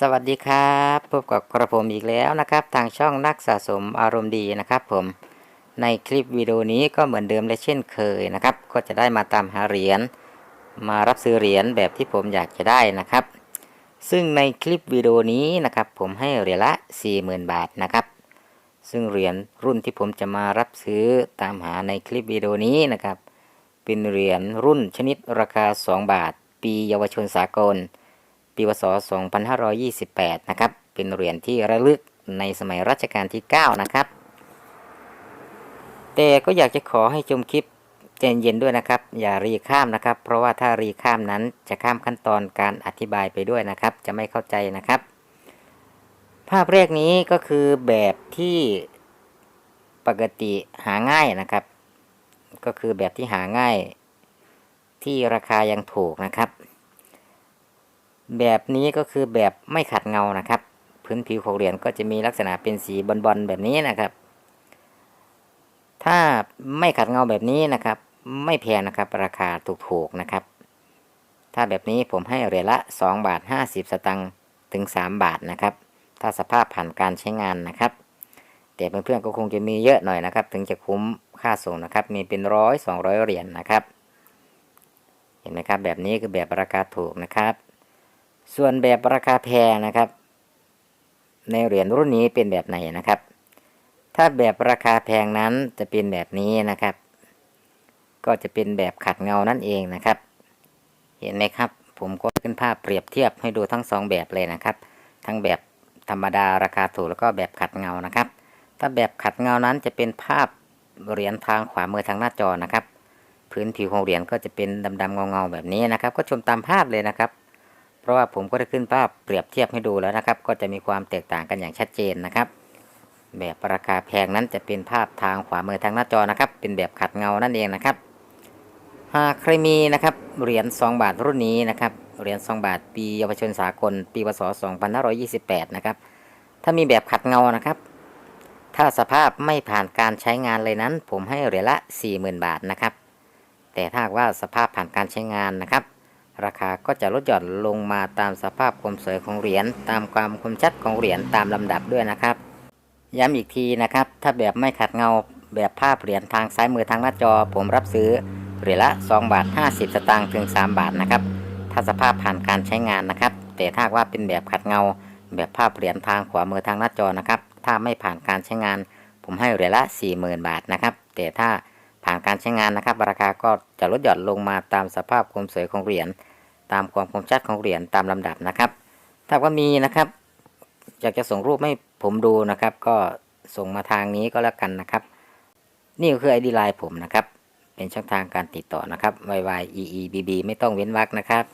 สวัสดีครับพบกับกระผมอีกแล้วนะครับ ทางช่องนักสะสมอารมณ์ดีนะครับ ผมในคลิปวิดีโอนี้ก็เหมือนเดิมและเช่นเคยนะครับ ก็จะได้มาตามหาเหรียญมารับซื้อเหรียญแบบที่ผมอยากจะได้นะครับ ซึ่งในคลิปวิดีโอนี้นะครับ ผมให้เหรียญละ 40,000 บาทนะครับ ซึ่งเหรียญรุ่นที่ผมจะมารับซื้อตามหาในคลิปวิดีโอนี้นะครับ เป็นเหรียญรุ่นชนิดราคา 2 บาท ปีเยาวชนสากล ปีวศ2528 นะครับ เป็นเหรียญที่ระลึกในสมัยรัชกาลที่ 9 นะครับ แต่ก็อยากจะขอให้ชมคลิปใจเย็นๆด้วยนะครับ อย่ารีข้ามนะครับ เพราะว่าถ้ารีข้ามนั้นจะข้ามขั้นตอนการอธิบายไปด้วยนะครับ จะไม่เข้าใจนะครับ ภาพแรกนี้ก็คือแบบที่ปกติหาง่ายนะครับ ก็คือแบบที่หาง่ายที่ราคายังถูกนะครับ แบบนี้ก็คือแบบไม่ขัดเงานะครับ พื้นผิวของเหรียญก็จะมีลักษณะเป็นสีบอลๆแบบนี้นะครับ ถ้าไม่ขัดเงาแบบนี้นะครับ ไม่แพงนะครับ ราคาถูกๆนะครับ ถ้าแบบนี้ผมให้เหรียญละ 2 บาท 50 สตังค์ถึง 3 บาทนะครับ ถ้าสภาพผ่านการใช้งานนะครับแต่เพื่อนๆก็คงจะมีเยอะหน่อยนะครับ ถึงจะคุ้มค่าส่งนะครับ มีเป็นร้อยสองร้อยเหรียญนะครับ เห็นไหมครับ แบบนี้คือแบบราคาถูกนะครับ ส่วนแบบราคาแพงนะครับ ในเหรียญรุ่นนี้เป็นแบบไหนนะครับ ถ้าแบบราคาแพงนั้นจะเป็นแบบนี้นะครับ ก็จะเป็นแบบขัดเงานั่นเองนะครับ เห็นไหมครับ ผมก็ขึ้นภาพเปรียบเทียบให้ดูทั้งสองแบบเลยนะครับ ทั้งแบบธรรมดาราคาถูกแล้วก็แบบขัดเงานะครับ ถ้าแบบขัดเงานั้นจะเป็นภาพเหรียญทางขวามือทางหน้าจอนะครับ พื้นผิวของเหรียญก็จะเป็นดำๆเงาๆแบบนี้นะครับ ก็ชมตามภาพเลยนะครับ เพราะว่าผมก็ได้ขึ้นภาพเปรียบเทียบให้ดูแล้วนะครับ ก็จะมีความแตกต่างกันอย่างชัดเจนนะครับ แบบราคาแพงนั้นจะเป็นภาพทางขวามือทางหน้าจอนะครับ เป็นแบบขัดเงานั่นเองนะครับหากใครมีนะครับเหรียญ2บาทรุ่นนี้นะครับเหรียญ2บาทปีเยาวชนสากล ปีพศ2528 นะครับ ถ้ามีแบบขัดเงานะครับ ถ้าสภาพไม่ผ่านการใช้งานเลยนั้น ผมให้เหรียญละ 40,000 บาทนะครับ แต่ถ้าว่าสภาพผ่านการใช้งานนะครับ ราคาก็จะลดหย่อนลงมาตามสภาพความสวยของเหรียญตามความคมชัดของเหรียญตามลำดับด้วยนะครับ ย้ำอีกทีนะครับ ถ้าแบบไม่ขัดเงาแบบภาพเหรียญทางซ้ายมือทางหน้าจอ ผมรับซื้อเหรียญละ2บาท50 สตางค์ถึง 3 บาทนะครับ ถ้าสภาพผ่านการใช้งานนะครับ แต่ถ้าว่าเป็นแบบขัดเงา แบบภาพเหรียญทางขวามือทางหน้าจอนะครับ ถ้าไม่ผ่านการใช้งาน ผมให้เหรียญละ 40,000 บาทนะครับ แต่ถ้า ผ่านการใช้งานนะครับ ราคาก็จะลดหย่อนลงมาตามสภาพความสวยของเหรียญตามความคมชัดของเหรียญตามลำดับนะครับ ถ้าว่ามีนะครับอยากจะส่งรูปให้ผมดูนะครับ ก็ส่งมาทางนี้ก็แล้วกันนะครับ นี่ก็คือไอดีไลน์ผมนะครับ เป็นช่องทางการติดต่อนะครับ y y e e b b ไม่ต้องเว้นวรรคนะครับ